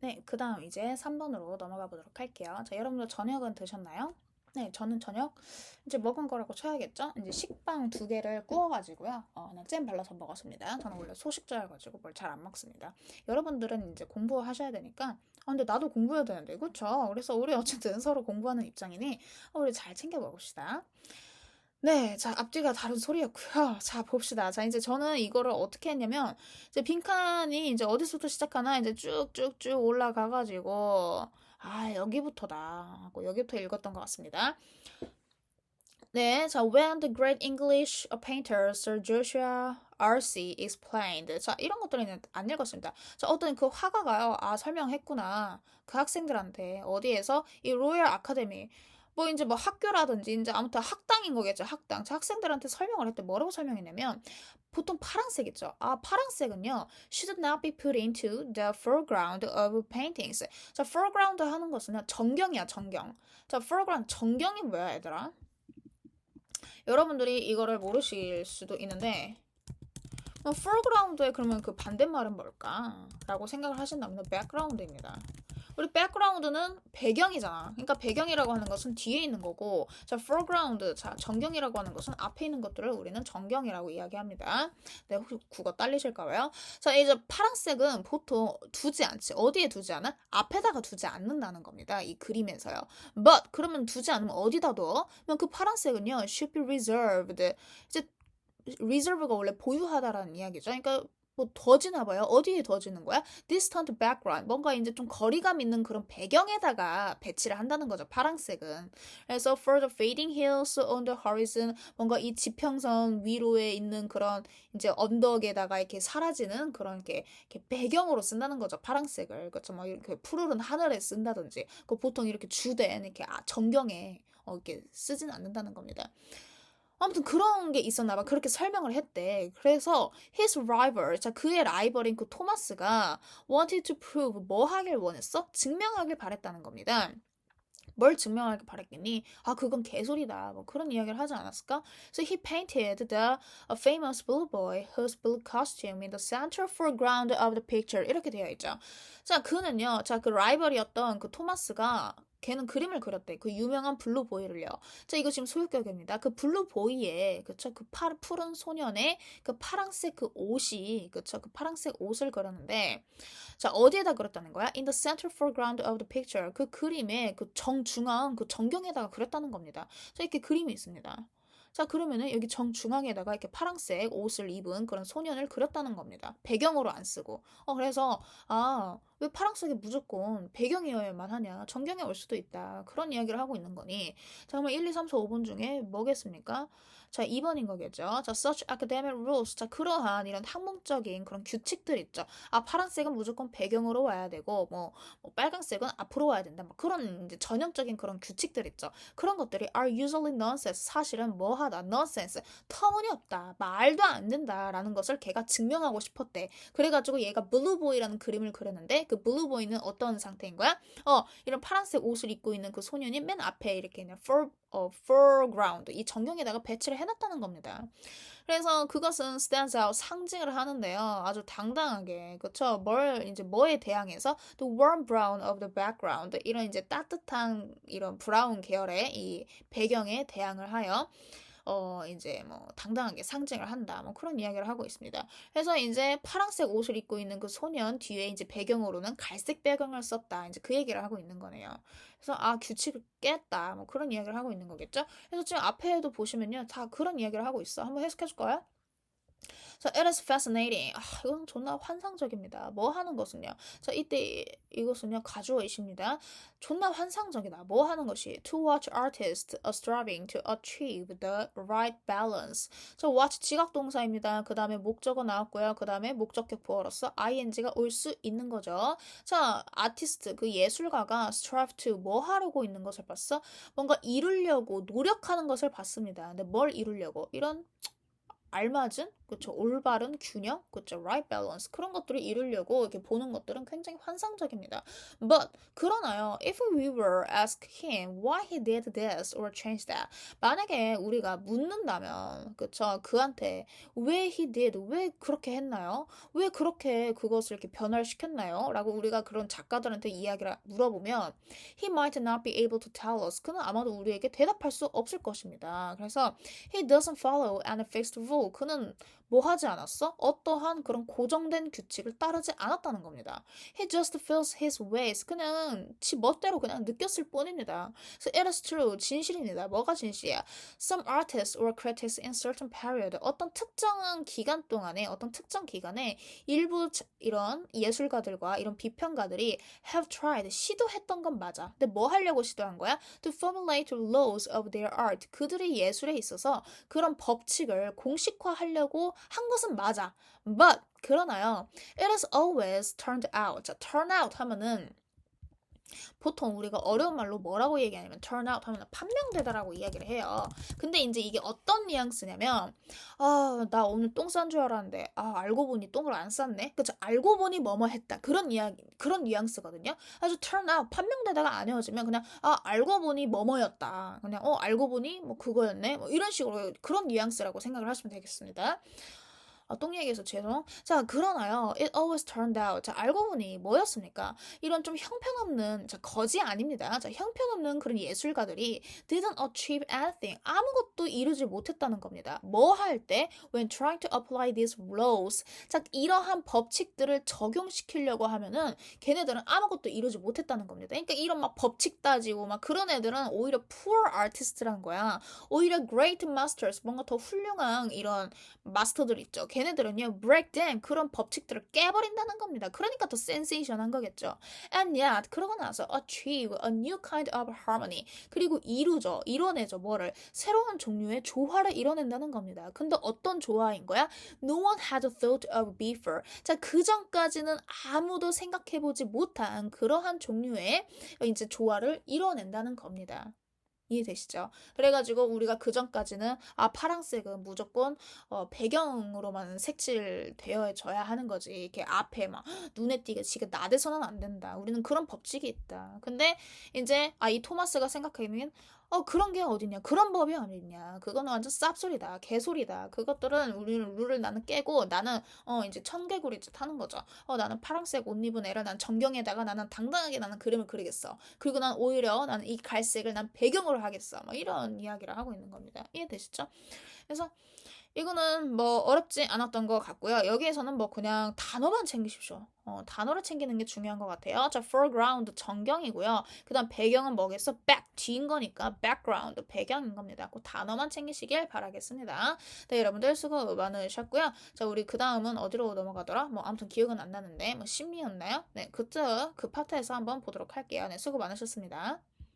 네, 그 다음 이제 3번으로 넘어가 보도록 할게요. 자, 여러분들 저녁은 드셨나요? 네, 저는 저녁 이제 먹은 거라고 쳐야겠죠? 이제 식빵 두 개를 구워가지고요. 어, 그냥 잼 발라서 먹었습니다. 저는 원래 소식자여가지고 뭘 잘 안 먹습니다. 여러분들은 이제 공부하셔야 되니까, 아, 근데 나도 공부해야 되는데, 그쵸? 그래서 우리 어쨌든 서로 공부하는 입장이니, 어, 우리 잘 챙겨 먹읍시다. 네, 자, 앞뒤가 다른 소리였고요. 자, 봅시다. 자, 이제 저는 이거를 어떻게 했냐면, 이제 빈칸이 이제 어디서부터 시작하나, 이제 쭉쭉쭉 올라가가지고, 아, 여기부터다. 하고 여기부터 읽었던 것 같습니다. 네, 자, when the great English painter Sir Joshua R.C. explained. 자, 이런 것들은 안 읽었습니다. 자, 어떤 그 화가가요, 아, 설명했구나. 그 학생들한테, 어디에서? 이 로열 아카데미. 뭐 이제 뭐 학교라든지 이제 아무튼 학당인 거겠죠. 학당. 자, 학생들한테 설명을 했대. 뭐라고 설명했냐면 보통 파란색이죠. 아, 파란색은요. should not be put into the foreground of paintings. 자, foreground 하는 것은 정경이야, 정경. 자, foreground 정경이 뭐야, 얘들아? 여러분들이 이거를 모르실 수도 있는데 뭐 foreground의 그러면 그 반대말은 뭘까? 라고 생각을 하신다면 background입니다. 우리 백그라운드는 배경이잖아. 그러니까 배경이라고 하는 것은 뒤에 있는 거고, 자, foreground, 자, 정경이라고 하는 것은 앞에 있는 것들을 우리는 정경이라고 이야기합니다. 네, 혹시 국어 딸리실까 봐요? 자, 이제 파란색은 보통 두지 않지. 어디에 두지 않아? 앞에다가 두지 않는다는 겁니다. 이 그림에서요. But, 그러면 두지 않으면 어디다 둬? 그럼 그 파란색은요, should be reserved. 이제 reserve가 원래 보유하다라는 이야기죠. 그러니까 뭐 더 지나 봐요. 어디에 더 지는 거야? distant background. 뭔가 이제 좀 거리감 있는 그런 배경에다가 배치를 한다는 거죠. 파란색은. 그래서 for the fading hills on the horizon 뭔가 이 지평선 위로에 있는 그런 이제 언덕에다가 이렇게 사라지는 그런 게 이렇게 배경으로 쓴다는 거죠. 파란색을. 그렇죠. 뭐 이렇게 푸르른 하늘에 쓴다든지. 그 보통 이렇게 주된 이렇게 아, 정경에 어, 이렇게 쓰진 않는다는 겁니다. 아무튼 그런 게 있었나 봐. 그렇게 설명을 했대. 그래서 his rival, 자 그의 라이벌인 그 토마스가 wanted to prove 뭐 하길 원했어? 증명하길 바랬다는 겁니다. 뭘 증명하길 바랬겠니? 아, 그건 개소리다. 뭐 그런 이야기를 하지 않았을까? So he painted the a famous blue boy whose blue costume in the central foreground of the picture. 이렇게 되어 있죠. 자, 그는요. 자, 그 라이벌이었던 그 토마스가 걔는 그림을 그렸대. 그 유명한 블루보이를요. 자, 이거 지금 소유격입니다. 그 블루보이에, 그쵸? 그 파, 푸른 소년의 그 파랑색 그 옷이, 그쵸? 그 파랑색 옷을 그렸는데, 자, 어디에다 그렸다는 거야? In the center foreground of the picture. 그 그림의 그 정중앙, 그 정경에다가 그렸다는 겁니다. 자, 이렇게 그림이 있습니다. 자, 그러면은 여기 정중앙에다가 이렇게 파랑색 옷을 입은 그런 소년을 그렸다는 겁니다. 배경으로 안 쓰고. 어, 그래서, 아, 왜 파랑색이 무조건 배경이어야만 하냐. 정경에 올 수도 있다. 그런 이야기를 하고 있는 거니. 자, 그러면 1, 2, 3, 4, 5번 중에 뭐겠습니까? 자, 2번인 거겠죠. 자, such academic rules. 자, 그러한 이런 학문적인 그런 규칙들 있죠. 아, 파란색은 무조건 배경으로 와야 되고, 뭐, 뭐 빨간색은 앞으로 와야 된다. 뭐 그런 이제 전형적인 그런 규칙들 있죠. 그런 것들이 are usually nonsense. 사실은 뭐하다. nonsense. 터무니없다. 말도 안 된다라는 것을 걔가 증명하고 싶었대. 그래가지고 얘가 블루보이라는 그림을 그렸는데, 그 블루 보이는 어떤 상태인 거야? 어, 이런 파란색 옷을 입고 있는 그 소년이 맨 앞에 이렇게 그냥 for, 어, foreground. 이 정경에다가 배치를 해놨다는 겁니다. 그래서 그것은 stands out 상징을 하는데요. 아주 당당하게 그쵸? 뭘 이제 뭐에 대항해서 the warm brown of the background 이런 이제 따뜻한 이런 브라운 계열의 이 배경에 대항을 하여 어 이제 뭐 당당하게 상징을 한다 뭐 그런 이야기를 하고 있습니다. 그래서 이제 파란색 옷을 입고 있는 그 소년 뒤에 이제 배경으로는 갈색 배경을 썼다 이제 그 얘기를 하고 있는 거네요. 그래서 아 규칙을 깼다 뭐 그런 이야기를 하고 있는 거겠죠. 그래서 지금 앞에도 보시면요 다 그런 이야기를 하고 있어. 한번 해석해 줄까요? 자, it is fascinating. 아, 이건 존나 환상적입니다. 뭐 하는 것은요? 자, 이때 이것은요, 가주어이십니다. 존나 환상적이다. 뭐 하는 것이? To watch artists striving to achieve the right balance. 자, watch 지각 동사입니다. 그 다음에 목적어 나왔고요. 그 다음에 목적격 보어로서 ing가 올 수 있는 거죠. 자, 아티스트, 그 예술가가 strive to 뭐 하려고 있는 것을 봤어? 뭔가 이루려고 노력하는 것을 봤습니다. 근데 뭘 이루려고? 이런 알맞은 그쵸 올바른 균형, 그쵸 right balance 그런 것들을 이루려고 이렇게 보는 것들은 굉장히 환상적입니다. But 그러나요, if we were ask him why he did this or changed that, 만약에 우리가 묻는다면, 그쵸 그한테 왜 he did, 왜 그렇게 했나요? 왜 그렇게 그것을 이렇게 변화시켰나요? 라고 우리가 그런 작가들한테 이야기를 물어보면 he might not be able to tell us. 그는 아마도 우리에게 대답할 수 없을 것입니다. 그래서 he doesn't follow any fixed rule. 그는 뭐 하지 않았어? 어떠한 그런 고정된 규칙을 따르지 않았다는 겁니다. He just feels his ways. 그냥 지 멋대로 그냥 느꼈을 뿐입니다. So it is true. 진실입니다. 뭐가 진실이야? Some artists or critics in certain period. 어떤 특정한 기간 동안에 어떤 특정 기간에 일부 자- 이런 예술가들과 이런 비평가들이 have tried. 시도했던 건 맞아. 근데 뭐 하려고 시도한 거야? To formulate laws of their art. 그들의 예술에 있어서 그런 법칙을 공식화하려고 한 것은 맞아. But 그러나요. It has always turned out. 자, turn out 하면은 보통 우리가 어려운 말로 뭐라고 얘기하냐면 turn out 하면 판명되다라고 이야기를 해요. 근데 이제 이게 어떤 뉘앙스냐면 아, 나 오늘 똥 싼 줄 알았는데 아, 알고 보니 똥을 안 쌌네. 그쵸? 알고 보니 뭐뭐 했다. 그런 이야기 그런 뉘앙스거든요. 아주 turn out 판명되다가 아니어지면 그냥 아, 알고 보니 뭐뭐였다. 그냥 어, 알고 보니 뭐 그거였네. 뭐 이런 식으로 그런 뉘앙스라고 생각을 하시면 되겠습니다. 아, 똥 얘기해서 죄송. 자, 그러나요. It always turned out. 자, 알고 보니 뭐였습니까? 이런 좀 형편없는, 자, 거지 아닙니다. 자, 형편없는 그런 예술가들이 didn't achieve anything. 아무것도 이루지 못했다는 겁니다. 뭐 할 때? When trying to apply these laws. 자, 이러한 법칙들을 적용시키려고 하면은 걔네들은 아무것도 이루지 못했다는 겁니다. 그러니까 이런 막 법칙 따지고 막 그런 애들은 오히려 poor artist란 거야. 오히려 great masters, 뭔가 더 훌륭한 이런 마스터들 있죠. 걔 네들은요, break them, 그런 법칙들을 깨버린다는 겁니다. 그러니까 더 센세이션한 거겠죠. And yet, 그러고 나서 achieve a new kind of harmony. 그리고 이루죠, 이뤄내죠, 뭐를. 새로운 종류의 조화를 이뤄낸다는 겁니다. 근데 어떤 조화인 거야? No one had thought of before. 자, 그 전까지는 아무도 생각해보지 못한 그러한 종류의 이제 조화를 이뤄낸다는 겁니다. 이해되시죠? 그래가지고 우리가 그 전까지는 아 파랑색은 무조건 어, 배경으로만 색칠되어져야 하는 거지. 이렇게 앞에 막 눈에 띄게 지금 나대서는 안 된다. 우리는 그런 법칙이 있다. 근데 이제 아 이 토마스가 생각하기엔 어 그런 게 어딨냐? 그런 법이 어딨냐? 그거는 완전 쌉소리다. 개소리다. 그것들은 우리는 룰을 나는 깨고 나는 어 이제 청개구리짓 하는 거죠. 어 나는 파란색 옷 입은 애를 난 정경에다가 나는 당당하게 나는 그림을 그리겠어. 그리고 난 오히려 나는 이 갈색을 난 배경으로 하겠어 뭐 이런 이야기를 하고 있는 겁니다 이해되시죠 그래서 이거는 뭐 어렵지 않았던 것 같고요. 여기에서는 뭐 그냥 단어만 챙기십시오. 어, 단어를 챙기는 게 중요한 것 같아요. 자, foreground 정경이고요. 그 다음 배경은 뭐겠어? back 뒤인 거니까 background 배경인 겁니다. 그 단어만 챙기시길 바라겠습니다. 네, 여러분들 수고 많으셨고요. 자, 우리 그 다음은 어디로 넘어가더라? 뭐 아무튼 기억은 안 나는데 뭐 심리였나요? 네, 그때 그 파트에서 한번 보도록 할게요. 네, 수고 많으셨습니다.